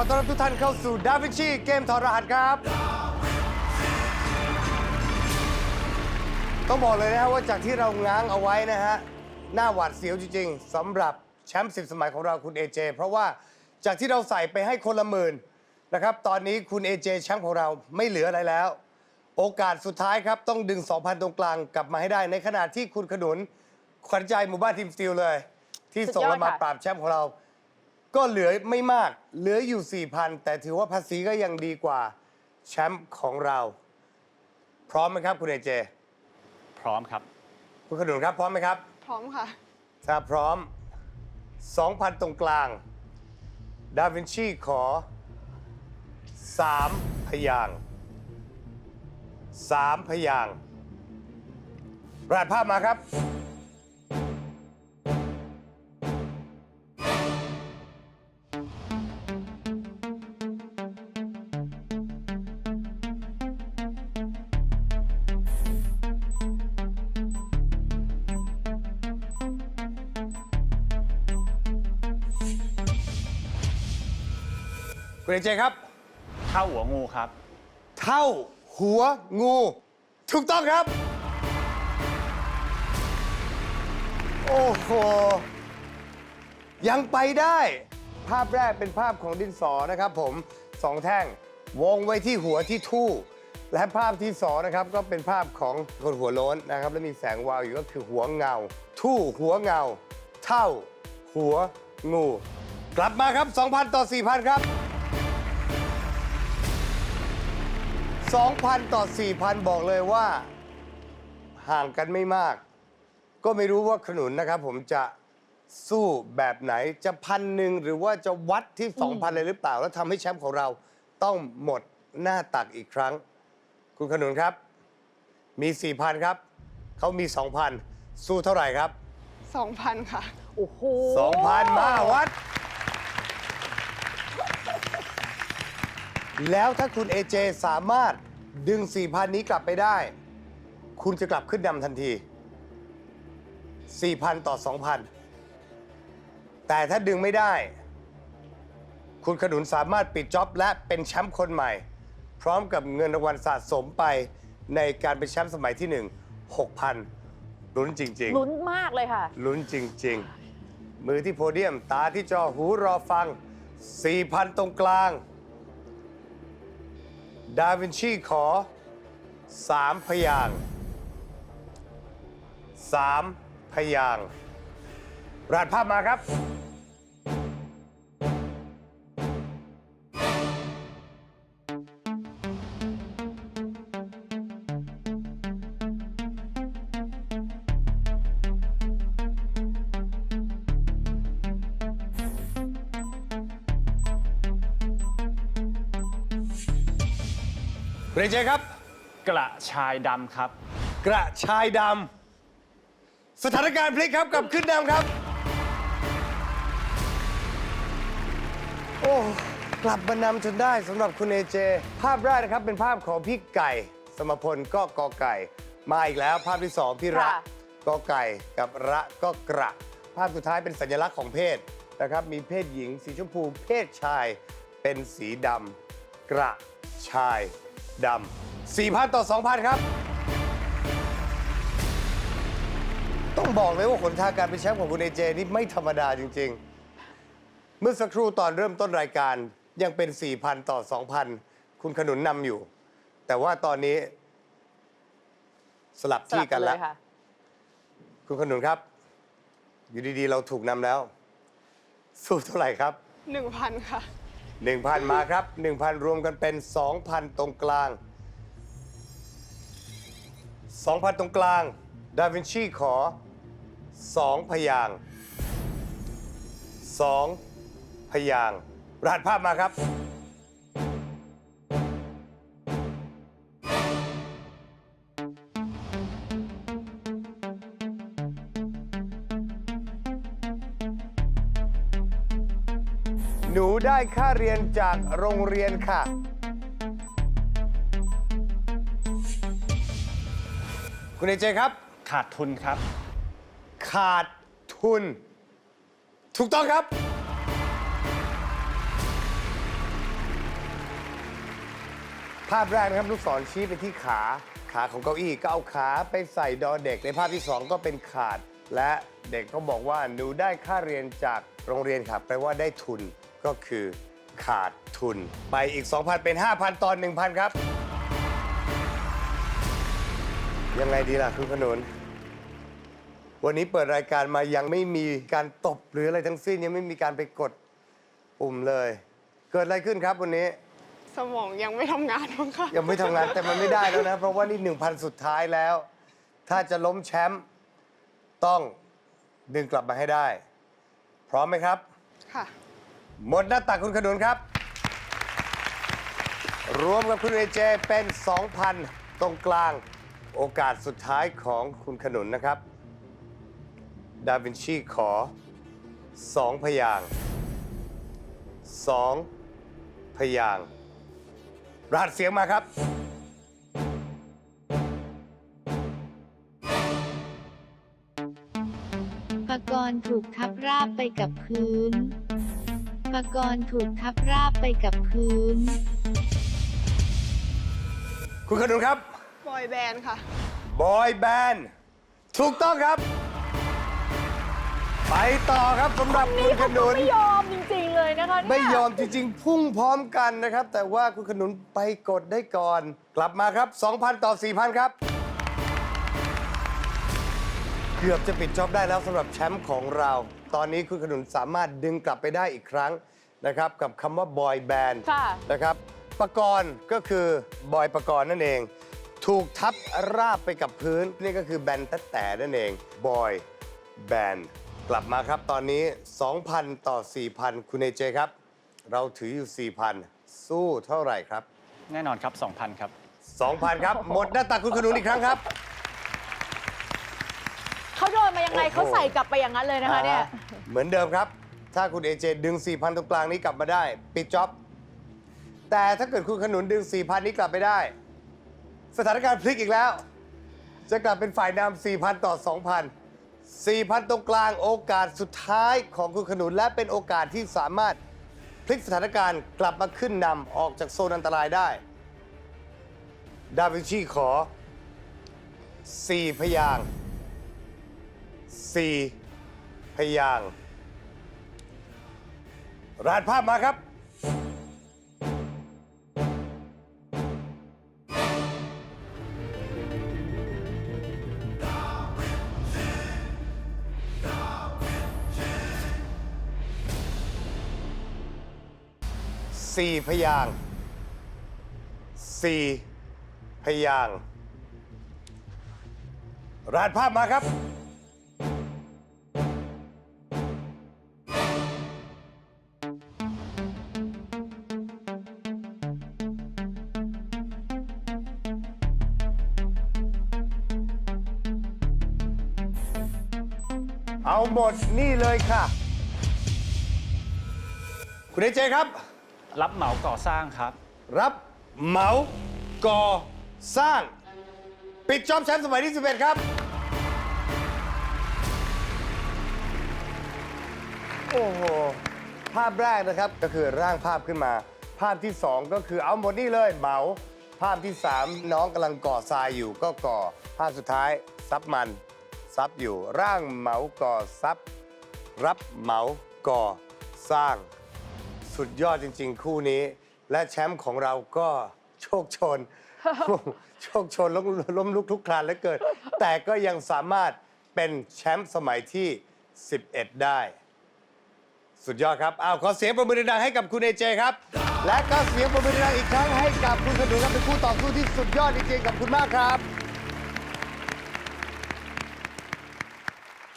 อต้อนรับทุกท่านเข้าสู่ดาวินชีเกมถอดรหัสครับ ต้องบอกเลยนะฮะว่าจากที่เราง้างเอาไว้นะฮะ หน้าหวาดเสียวจริงๆสำหรับแชมป์สิบสมัยของเราคุณเอเจเพราะว่าจากที่เราใส่ไปให้คนละหมื่นนะครับ ตอนนี้คุณเอเจแชมป์ของเราไม่เหลืออะไรแล้ว โอกาสสุดท้ายครับ ต้องดึง 2,000 ตรงกลางกลับมาให้ได้ ในขณะที่คุณขนุนขวัญใจหมู่บ้านทีมสตีลเลย ที่ส่งเรามาปราบแชมป์ของเรา ก็เหลือไม่มากเหลืออยู่ 4,000 แต่ถือว่าภาษีก็ยังดีกว่าแชมป์ของเรา พร้อมไหมครับคุณเอเจ พร้อมครับ คุณขนุนครับพร้อมไหมครับ พร้อมค่ะ ถ้าพร้อม 2,000 ตรงกลาง ดาวินชีขอ 3 พยางค์3พยางค์รหัสภาพมาครับ คุณเอเจครับเข้าหัวงูครับ เท่าหัวงู ถูกต้องครับ โอ้โห ยังไปได้ ภาพแรกเป็นภาพของดินสอนะครับผมสองแท่ง วงไว้ที่หัวที่ทู่ และภาพที่สองนะครับ ก็เป็นภาพของคนหัวโล้นนะครับ และมีแสงวาวอยู่ก็คือหัวเงา ทู่หัวเงา เท่า หัวงู กลับมาครับ 2,000 ต่อ 4,000 ครับ 2,000 ต่อ 4,000 บอกเลยว่า ห่างกันไม่มาก ก็ไม่รู้ว่าขนุนนะครับ ผมจะสู้แบบไหนจะพันหนึ่งหรือว่าจะวัดที่ 2,000 เลยหรือเปล่า แล้วทำให้แชมป์ของเราต้องหมดหน้าตักอีกครั้ง คุณขนุนครับ มี 4,000 ครับ เขามี 2,000 สู้เท่าไหร่ครับ 2,000 ค่ะ โอ้โห 2,000 มาวัด แล้วถ้าคุณเอเจสามารถดึง 4,000 นี้กลับไปได้ คุณจะกลับขึ้นนำทันที 4,000 ต่อ 2,000 แต่ถ้าดึงไม่ได้ คุณขนุนสามารถปิดจ็อบและเป็นแชมป์คนใหม่ พร้อมกับเงินรางวัลสะสมไปในการเป็นแชมป์สมัยที่ 1 6,000 ลุ้นจริงๆลุ้นมากเลยค่ะลุ้นจริง ๆ มือที่โพเดียมตาที่จอหูรอฟัง 4,000 ตรงกลาง ดาวินชีขอสามพยางค์3พยางค์รหัสภาพมาครับ เอเจครับ กระชายดำครับ กระชายดำสถานการณ์พลิกครับกลับขึ้นนำครับ โอ้กลับมานำจนได้สำหรับคุณเอเจ ภาพแรกนะครับเป็นภาพของพี่ไก่ สมพลก็กอไก่ มาอีกแล้ว ภาพที่สองพี่ระค่ะ กอไก่กับระก็กระ ภาพสุดท้ายเป็นสัญลักษณ์ของเพศนะครับ มีเพศหญิงสีชมพู เพศชายเป็นสีดำกระชาย ดำ4,000 ต่อ 2,000 ครับ ต้องบอกเลยว่าหนทางการเป็นแชมป์ของคุณเอเจนี่ไม่ธรรมดาจริง ๆ เมื่อสักครู่ตอนเริ่มต้นรายการยังเป็น 4,000 ต่อ 2,000 คุณขนุนนำอยู่ แต่ว่าตอนนี้ สลับที่กันแล้วสบเยค่ะ คุณขนุนครับ อยู่ดีๆ เราถูกนำแล้ว สู้เท่าไหร่ครับ หนึ่งพันค่ะ 1,000 มาครับ 1,000 รวมกันเป็น 2,000 ตรงกลาง 2,000 ตรงกลาง ดาวินชีขอ 2 พยาง 2 พยางรหัสภาพมาครับ หนูได้ค่าเรียนจากโรงเรียนค่ะ คุณเอเจครับ ขาดทุนครับ ขาดทุน ถูกต้องครับ ภาพแรกนะครับ ลูกศรชี้ไปที่ขา ขาของเก้าอี้ก็เอาขาไปใส่ดอเด็ก ในภาพที่สองก็เป็นขาด และเด็กก็บอกว่าหนูได้ค่าเรียนจากโรงเรียนค่ะแปลว่าได้ทุน ก็คือขาดทุน ไปอีก 2,000 เป็น 5,000 ตอน 1,000 ครับ ยังไงดีล่ะคุณขนุน วันนี้เปิดรายการมายังไม่มีการตบหรืออะไรทั้งสิ้นยังไม่มีการไปกดปุ่มเลย เกิดอะไรขึ้นครับวันนี้ สมองยังไม่ทำงานมั้งค่ะยังไม่ทำงานแต่มันไม่ได้แล้วนะ เพราะว่านี่ 1,000 สุดท้ายแล้ว ถ้าจะล้มแชมป์ต้องดึงกลับมาให้ได้ พร้อมไหมครับ ค่ะ หมดหน้าตักคุณขนุนครับ รวมกับคุณเอเจเป็น 2,000 ตรงกลาง โอกาสสุดท้ายของคุณขนุนนะครับ ดาวินชีขอ 2 พยาง 2 พยางรหัสเสียงมาครับปกรณ์ถูกทับราบไปกับพื้น ปกรณ์ถูกทับราบไปกับพื้น คุณขนุนครับ บอยแบนด์ค่ะ บอยแบนด์ถูกต้องครับ ไปต่อครับสำหรับคุณขนุน ไม่ยอมจริงๆเลยนะคะเนี่ยไม่ยอมจริงๆ พุ่งพร้อมกันนะครับ แต่ว่าคุณขนุนไปกดได้ก่อน กลับมาครับ 2,000 ต่อ 4,000 ครับ เกือบจะปิดจ็อบได้แล้วสำหรับแชมป์ของเรา ตอนนี้คุณขนุนสามารถดึงกลับไปได้อีกครั้งนะครับ กับคำว่าบอยแบนด์ค่ะ นะครับปกรณ์ก็คือบอยปกรณ์นั่นเอง ถูกทับราบไปกับพื้น นี่ก็คือแบนแต่แต่นั่นเองบอยแบนกลับมาครับตอนนี้ 2,000 ต่อ 4,000 คุณเอเจครับ เราถืออยู่ 4,000 สู้เท่าไหร่ครับ แน่นอนครับ 2,000 ครับ 2,000 ครับ หมดหน้าตักคุณขนุนอีกครั้งครับ เขาโดนมายังไงโอ้โหเขาใส่กลับไปอย่างนั้นเลยนะคะเนี่ยอ่าเหมือนเดิมครับ ถ้าคุณเอเจดึง 4,000 ตรงกลางนี้กลับมาได้ ปิดจ็อบ แต่ถ้าเกิดคุณขนุนดึง 4,000 นี้กลับไปได้ สถานการณ์พลิกอีกแล้ว จะกลับเป็นฝ่ายนำ4,000 ต่อ 2,000 4,000 ตรงกลางโอกาสสุดท้ายของคุณขนุนและเป็นโอกาสที่สามารถพลิกสถานการณ์กลับมาขึ้นนำออกจากโซนอันตรายได้ ดาวินชีขอ 4 พยางค์ 4พยางค์รหัสภาพมาครับ สี่พยางค์สี่พยางค์รหัสภาพมาครับ มดนี่เลยค่ะ คุณเอเจครับ รับเหมาก่อสร้างครับ รับเหมาก่อสร้าง ปิดจอบแชมป์สมัยที่11ครับ โอ้โห ภาพแรกนะครับก็คือร่างภาพขึ้นมา ภาพที่ 2 ก็คือเอาหมดนี่เลยเหมา ภาพที่ 3 น้องกำลังก่อทรายอยู่ก็ก่อ ภาพสุดท้ายซับมันซั ทรัพย์อยู่ ร่างเหมาก่อทรัพย์ รับเหมาก่อสร้าง สุดยอดจริง ๆ คู่นี้ และแชมป์ของเราก็โชคชน โชคชนล้มล้มลุกทุกคลานเหลือเกินแต่ก็ยังสามารถเป็นแชมป์สมัยที่ 11 ได้ สุดยอดครับอ้าวขอเสียงประมือดังๆให้กับคุณเอเจครับ และก็เสียงประมือดังๆอีกครั้งให้กับคุณขนุนครับเป็นคู่ต่อสู้ที่สุดยอดจริงๆกับคุณมากครับ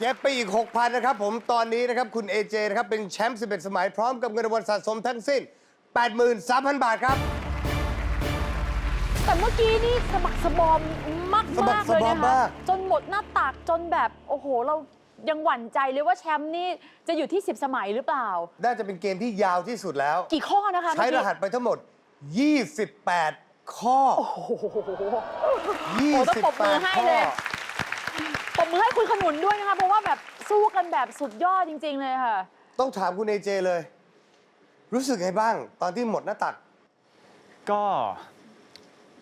เก็บไปอีก 6,000 นะครับผมตอนนี้นะครับ คุณเอเจนะครับ เป็นแชมป์ 11 สมัยพร้อมกับเงินรางวัลสะสมทั้งสิ้น 83,000 บาทครับ แต่เมื่อกี้นี่สะบักสะบอมมากสะบัมากกสะเลยบอมนะคะมากจนหมดหน้าตักจนแบบโอ้โห เรายังหวั่นใจเลยว่าแชมป์นี่จะอยู่ที่ 10 สมัยหรือเปล่า น่าจะเป็นเกมที่ยาวที่สุดแล้ว กี่ข้อนะคะใช้รเมื่อกี้หัสไปทั้งหมด 28 ข้อ โอ้โห ต้องปรบมือให้28 ข้อ เลยปร บมือให้คุณขนุนด้วยนะคะเพราะว่าแบบสู้กันแบบสุดยอดจริง ๆ เลยค่ะ ต้องถามคุณเอเจเลย รู้สึกไงบ้าง ตอนที่หมดหน้าตัก ก็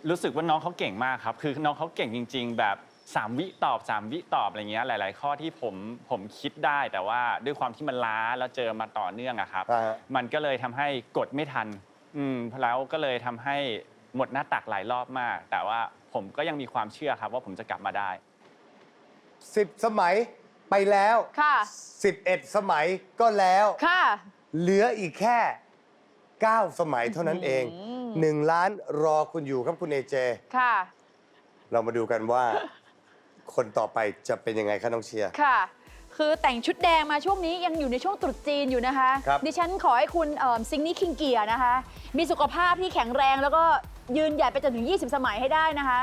รู้สึกว่าน้องเขาเก่งมากครับ คือน้องเขาเก่งจริง ๆ แบบ3วิตอบ3วิตอบอะไรเงี้ยหลาย ๆ ข้อที่ผมผมคิดได้ แต่ว่าด้วยความที่มันล้าแล้วเจอมาต่อเนื่องอะครับ อ่าฮะ มันก็เลยทำให้กดไม่ทัน อืมแล้วก็เลยทำให้หมดหน้าตักหลายรอบมาก แต่ว่าผมก็ยังมีความเชื่อครับว่าผมจะกลับมาได้ 10 สมัยไปแล้ว ค่ะ 11 สมัยก็แล้ว ค่ะ เหลืออีกแค่ 9 สมัยเท่านั้นเอง 1 ล้านรอคุณอยู่ครับคุณเอเจ ค่ะ เรามาดูกันว่า คนต่อไปจะเป็นยังไงคะน้องเชียร์ ค่ะ คือแต่งชุดแดงมาช่วงนี้ยังอยู่ในช่วงตรุษจีนอยู่นะคะ ครับ ดิฉันขอให้คุณเอิ่มซิงนี่คิงเกียร์นะคะ มีสุขภาพที่แข็งแรงแล้วก็ยืนหยัดไปจนถึง 20 สมัยให้ได้นะคะ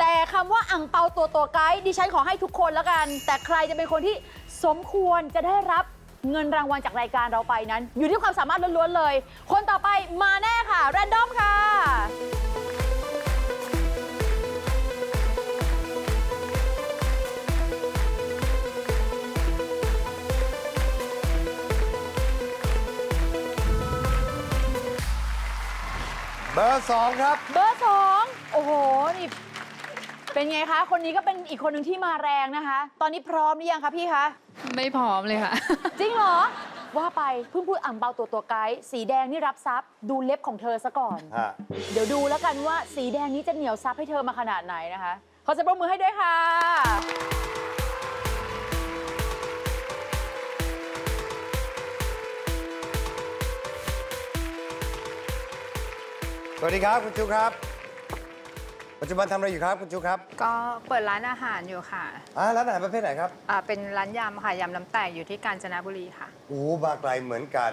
แต่คำว่าอ่งเปาตัวตัวไกด์ดิฉันขอให้ทุกคนแล้วกัน แต่ใครจะเป็นคนที่สมควรจะได้รับเงินรางวัลจากรายการเราไปนั้น อยู่ที่ความสามารถล้วนๆเลย คนต่อไปมาแน่ค่ะแรนดอมค่ะ เบอร์สองครับ เบอร์สองโอ้โห นี่ เป็นไงคะ คนนี้ก็เป็นอีกคนหนึ่งที่มาแรงนะคะ ตอนนี้พร้อมหรือยังคะพี่คะ ไม่พร้อมเลยค่ะ จริงเหรอ ว่าไปเพิ่งพูดอ่างเปาตัวตัวไกด์สีแดงนี่รับทรัพย์ดูเล็บของเธอซะก่อน ฮะเดี๋ยวดูแล้วกันว่าสีแดงนี้จะเหนียวซับให้เธอมาขนาดไหนนะคะขอเสียงปรบมือให้ด้วยค่ะ สวัสดีครับคุณจูครับ ปัจจุบันทำอะไรอยู่ครับคุณจูครับก็เปิดร้านอาหารอยู่ค่ะอ่าร้านอาหารประเภทไหนครับอ่าเป็นร้านยำค่ะยำน้ำแตกอยู่ที่กาญจนบุรีค่ะ โอ้โหมาไกลเหมือนกัน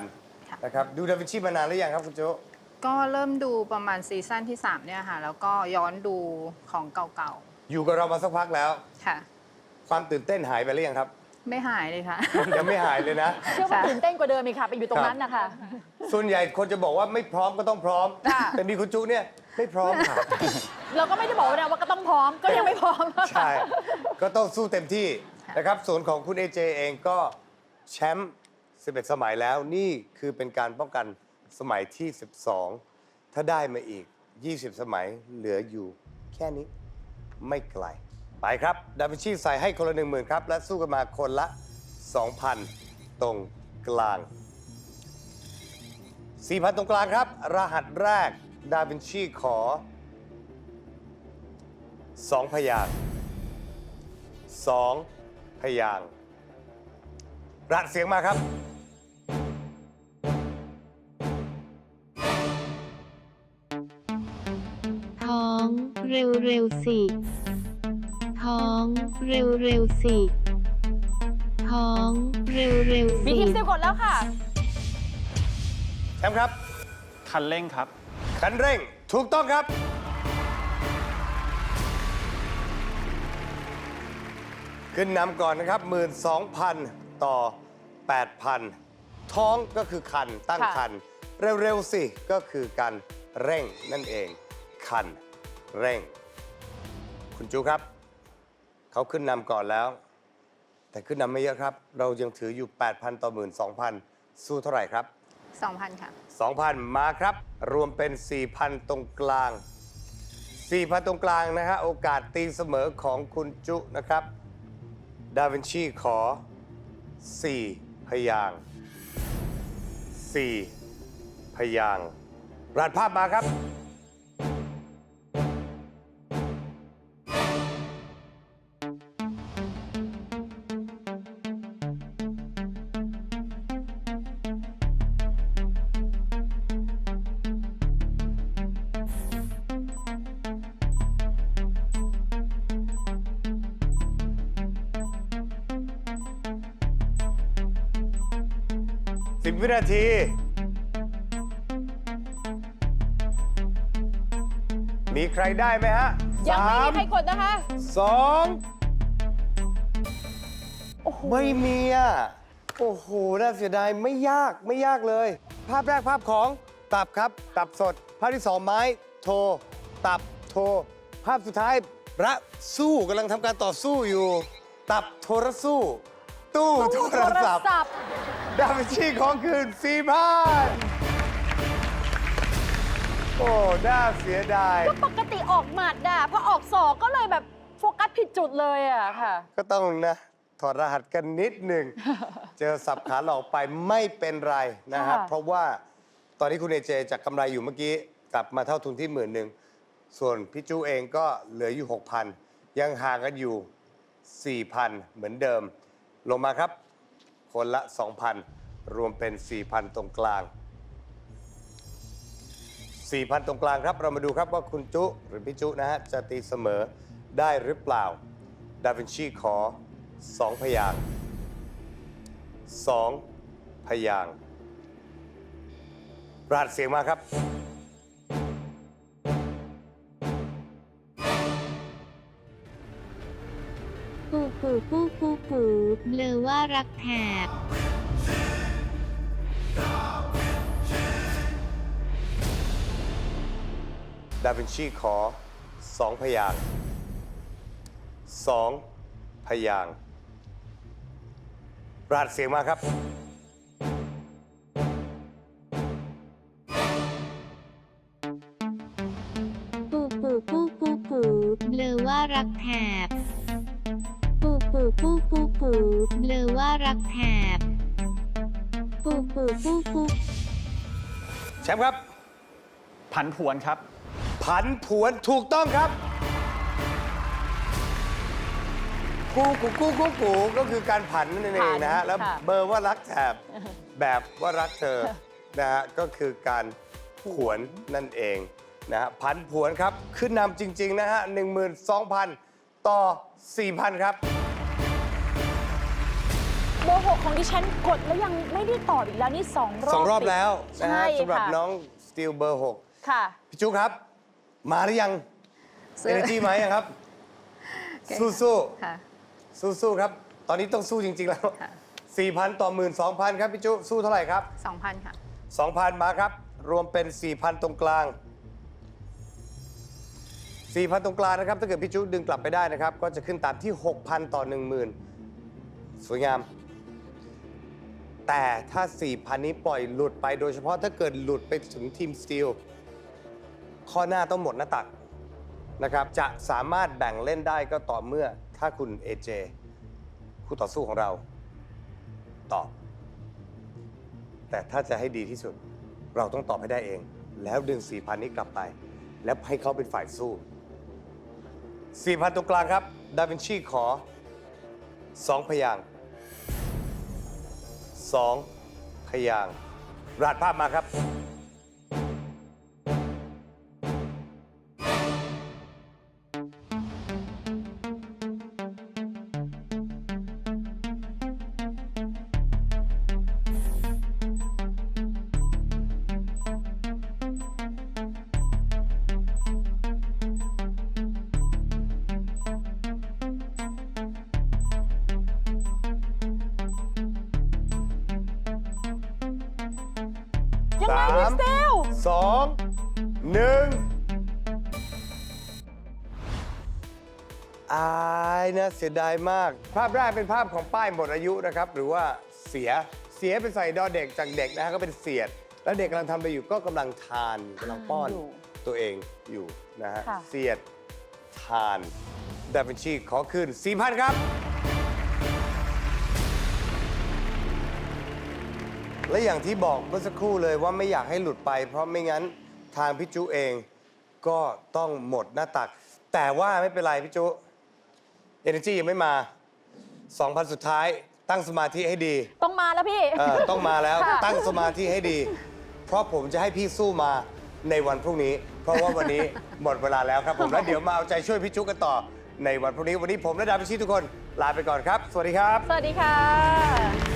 ค่ะ นะครับดูดาวินชีมานานหรือยังครับคุณจูก็เริ่มดูประมาณซีซั่นที่ 3 เนี่ยค่ะ แล้วก็ย้อนดูของเก่าอยู่กับเรามาสักพักแล้ว ๆ ค่ะ ความตื่นเต้นหายไปหรือยังครับ ไม่หายเลยค่ะ ยังไม่หายเลยนะ เชื่อว่าตื่นเต้นกว่าเดิมอีกค่ะ ไปอยู่ตรงนั้นนะคะ ส่วนใหญ่คนจะบอกว่าไม่พร้อมก็ต้องพร้อม ค่ะ แต่มีคุณจุเนี่ยไม่พร้อมค่ะ เราก็ไม่ได้บอกนะว่าก็ต้องพร้อมก็ยังไม่พร้อม ใช่ ก็ต้องสู้เต็มที่นะครับ ส่วนของคุณเอเจเองก็แชมป์ 11 สมัยแล้ว นี่คือเป็นการป้องกันสมัยที่ 12 ถ้าได้มาอีก 20 สมัยเหลืออยู่แค่นี้ไม่ไกล ไปครับ ดาวินชีใส่ให้คนละ 1 0,000 ครับ และสู้กันมาคนละ 2,000 ตรงกลาง 4,000 ตรงกลางครับ รหัสแรก ดาวินชีขอ 2พยางค์สองพยางค์รัดเสียงมาครับ ท้อง เร็วเร็วๆสิ ท้อง เร็วเร็วๆสิ ท้อง เร็วเร็วๆมีสิทีมซิลกดแล้วค่ะ แชมป์ครับ คันเร่งครับ คันเร่งถูกต้องครับ ขึ้นนำก่อนนะครับ 12,000 ต่อ 8,000 ท้องก็คือคันตั้งค่ะคัน เร็ว ๆ สิ ก็คือการเร่งนั่นเอง คัน เร่ง คุณจูครับ เขาขึ้นนำก่อนแล้ว แต่ขึ้นนำไม่เยอะครับ เรายังถืออยู่ 8,000 ต่อ 12,000 สู้เท่าไหร่ครับ 2,000 ค่ะ 2,000 มาครับ รวมเป็น 4,000 ตรงกลาง4,000 ตรงกลางนะฮะโอกาสตีเสมอของคุณจุนะครับ ดาวินชีขอ 4 พยางค์4พยางค์รหัสภาพมาครับ นาที มีใครได้ไหมฮะยังไม่มีสาใครกดนะคะ สองไม่มีอะ โอ้โห น่าเสียดาย ไม่ยาก ไม่ยากเลย ภาพแรกภาพของตับครับ ตับสด ภาพที่สองไม้ โท ตับ โท ภาพสุดท้าย ระสู้กำลังทำการต่อสู้อยู่ ตับโทรสู้ ตู้โทโทรรศัพท์ศัพท์ ดาวินชีของคืนสี่พันโอ้ น่าเสียดาย ก็ปกติออกหมัดอะพอออกศอกก็เลยแบบโฟกัสผิดจุดเลยอะค่ะ ก็ต้องนะ ถอดรหัสกันนิดหนึ่ง เจอสับขาหลอกไปไม่เป็นไรนะครับ ค่ะ เพราะว่าตอนนี้คุณเอเจจากกำไรอยู่เมื่อกี้ กลับมาเท่าทุนที่หมื่นหนึ่ง ส่วนพี่จูเองก็เหลืออยู่ 6,000 ยังห่างกันอยู่ 4,000 เหมือนเดิม ลงมาครับ คนละ 2,000 รวมเป็น 4,000 ตรงกลาง 4,000 ตรงกลางครับ เรามาดูครับว่าคุณจุหรือพี่จุนะฮะ จะตีเสมอได้หรือเปล่า ดาวินชีขอ 2 พยาง 2 พยางค์รหัสเสียงมาครับ ปูปูปูปูปูเบลอว่ารักแถบดาวินชีขอ2พยางค์2พยางค์รหัสเสียงมาครับปูปูปูปูปูเบลอว่ารักแถบ ปูปูเบลอว่ารักแถบปูปูปูปูแชมป์ครับ ผันผวนครับ ผันผวนถูกต้องครับกูกูกูกูกูก็คือการผันนั่นเองนะฮะ แล้วเบอร์ว่ารักแถบแบบว่ารักเธอนะฮะก็คือการผวนนั่นเองนะฮะผันผวนครับ ขึ้นนำจริง ๆ นะฮะ 12,000 ต่อ 4,000 ครับเบอร์ หกของดิฉันกดแล้วยังไม่ได้ตอบอีกแล้วนี่สองรอบสองรอบติดแล้วนะใช่ฮะสำหรับค่ะน้องสตีลเบอร์ค่ะ6พี่จุครับ มาหรือยังซื้เออเนจีมายังครับ สู้ๆค่ะสู้ๆครับ ตอนนี้ต้องสู้จริง ๆ แล้ว ค่ะ 4,000 ต่อ 12,000 ครับพี่จุสู้เท่าไหร่ครับ2,000ค่ะ 2,000 มาครับ รวมเป็น 4,000 ตรงกลาง 4,000 ตรงกลางนะครับ ถ้าเกิดพี่จุดึงกลับไปได้นะครับ ก็จะขึ้นตามที่ 6,000 ต่อ 10,000 สวยงาม แต่ถ้า 4,000 นี้ปล่อยหลุดไปโดยเฉพาะถ้าเกิดหลุดไปถึงทีมสตีลข้อหน้าต้องหมดหน้าตักนะครับ จะสามารถแบ่งเล่นได้ก็ต่อเมื่อถ้าคุณ AJ คู่ต่อสู้ของเรา ตอบ แต่ถ้าจะให้ดีที่สุด เราต้องตอบให้ได้เอง แล้วดึง 4,000 นี้กลับไป แล้วให้เขาเป็นฝ่ายสู้ 4,000 ตรงกลางครับ ดาวินชีขอ 2 พยางค์ 2 ขยางรหัสภาพมาครับ สเตลสองหนึ่งอายนะเสียดายมาก ภาพแรกเป็นภาพของป้ายหมดอายุนะครับ หรือว่าเสียเสียเป็นใส่ดอเด็กจากเด็กนะฮะก็เป็นเสียด แล้วเด็กกำลังทำไปอยู่ก็กำลังทานกำลังป้อนอยู่ตัวเองอยู่นะฮะค่ะ เสียดทานดาวินชีขอคืน4,000ครับ และอย่างที่บอกเมื่อสักครู่เลยว่าไม่อยากให้หลุดไป เพราะไม่งั้นทางพี่จุเองก็ต้องหมดหน้าตัก แต่ว่าไม่เป็นไรพี่จุ Energy ยังไม่มา 2,000 สุดท้าย ตั้งสมาธิให้ดี ต้องมาแล้วพี่ เออต้องมาแล้วค่ะ ตั้งสมาธิให้ดี เพราะผมจะให้พี่สู้มาในวันพรุ่งนี้ เพราะว่าวันนี้ หมดเวลาแล้วครับผมแล้วเดี๋ยวมาเอาใจช่วยพี่จุกันต่อในวันพรุ่งนี้วันนี้ผมและดาพิชิตทุกคนลาไปก่อนครับ สวัสดีครับ สวัสดีค่ะ